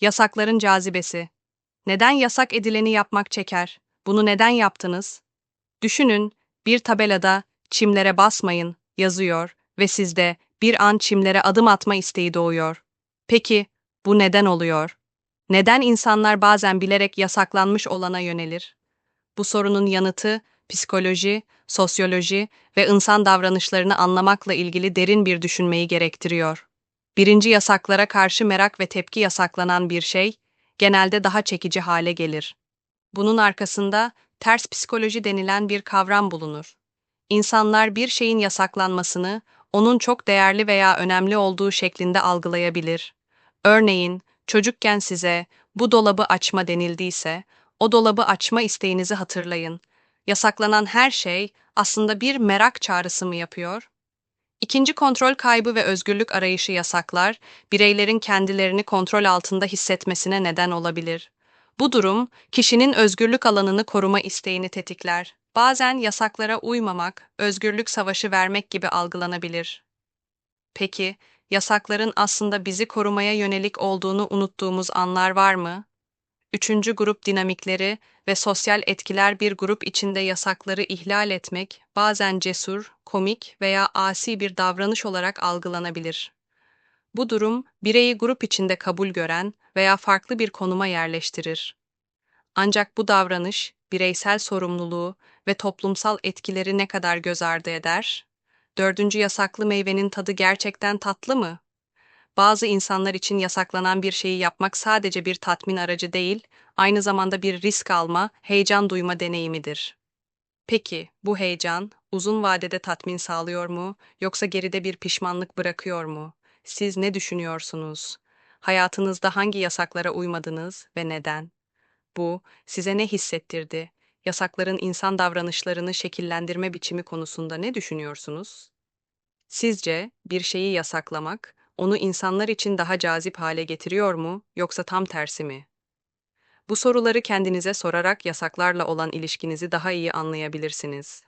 Yasakların cazibesi. Neden yasak edileni yapmak çeker? Bunu neden yaptınız? Düşünün, bir tabelada çimlere basmayın yazıyor ve sizde bir an çimlere adım atma isteği doğuyor. Peki bu neden oluyor? Neden insanlar bazen bilerek yasaklanmış olana yönelir? Bu sorunun yanıtı psikoloji, sosyoloji ve insan davranışlarını anlamakla ilgili derin bir düşünmeyi gerektiriyor. Birinci yasaklara karşı merak ve tepki yasaklanan bir şey genelde daha çekici hale gelir. Bunun arkasında ters psikoloji denilen bir kavram bulunur. İnsanlar bir şeyin yasaklanmasını onun çok değerli veya önemli olduğu şeklinde algılayabilir. Örneğin, çocukken size bu dolabı açma denildiyse, o dolabı açma isteğinizi hatırlayın. Yasaklanan her şey aslında bir merak çağrısı mı yapıyor? İkinci kontrol kaybı ve özgürlük arayışı yasaklar, bireylerin kendilerini kontrol altında hissetmesine neden olabilir. Bu durum, kişinin özgürlük alanını koruma isteğini tetikler. Bazen yasaklara uymamak, özgürlük savaşı vermek gibi algılanabilir. Peki, yasakların aslında bizi korumaya yönelik olduğunu unuttuğumuz anlar var mı? Üçüncü grup dinamikleri ve sosyal etkiler bir grup içinde yasakları ihlal etmek bazen cesur, komik veya asi bir davranış olarak algılanabilir. Bu durum bireyi grup içinde kabul gören veya farklı bir konuma yerleştirir. Ancak bu davranış bireysel sorumluluğu ve toplumsal etkileri ne kadar göz ardı eder? Dördüncü yasaklı meyvenin tadı gerçekten tatlı mı? Bazı insanlar için yasaklanan bir şeyi yapmak sadece bir tatmin aracı değil, aynı zamanda bir risk alma, heyecan duyma deneyimidir. Peki, bu heyecan uzun vadede tatmin sağlıyor mu yoksa geride bir pişmanlık bırakıyor mu? Siz ne düşünüyorsunuz? Hayatınızda hangi yasaklara uymadınız ve neden? Bu size ne hissettirdi? Yasakların insan davranışlarını şekillendirme biçimi konusunda ne düşünüyorsunuz? Sizce bir şeyi yasaklamak onu insanlar için daha cazip hale getiriyor mu yoksa tam tersi mi? Bu soruları kendinize sorarak yasaklarla olan ilişkinizi daha iyi anlayabilirsiniz.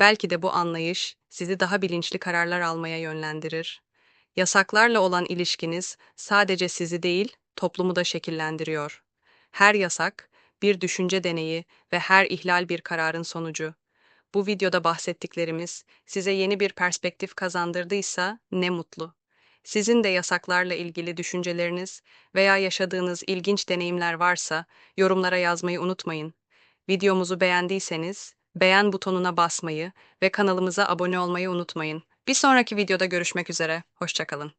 Belki de bu anlayış sizi daha bilinçli kararlar almaya yönlendirir. Yasaklarla olan ilişkiniz sadece sizi değil, toplumu da şekillendiriyor. Her yasak bir düşünce deneyi ve her ihlal bir kararın sonucu. Bu videoda bahsettiklerimiz size yeni bir perspektif kazandırdıysa ne mutlu. Sizin de yasaklarla ilgili düşünceleriniz veya yaşadığınız ilginç deneyimler varsa yorumlara yazmayı unutmayın. Videomuzu beğendiyseniz beğen butonuna basmayı ve kanalımıza abone olmayı unutmayın. Bir sonraki videoda görüşmek üzere. Hoşçakalın.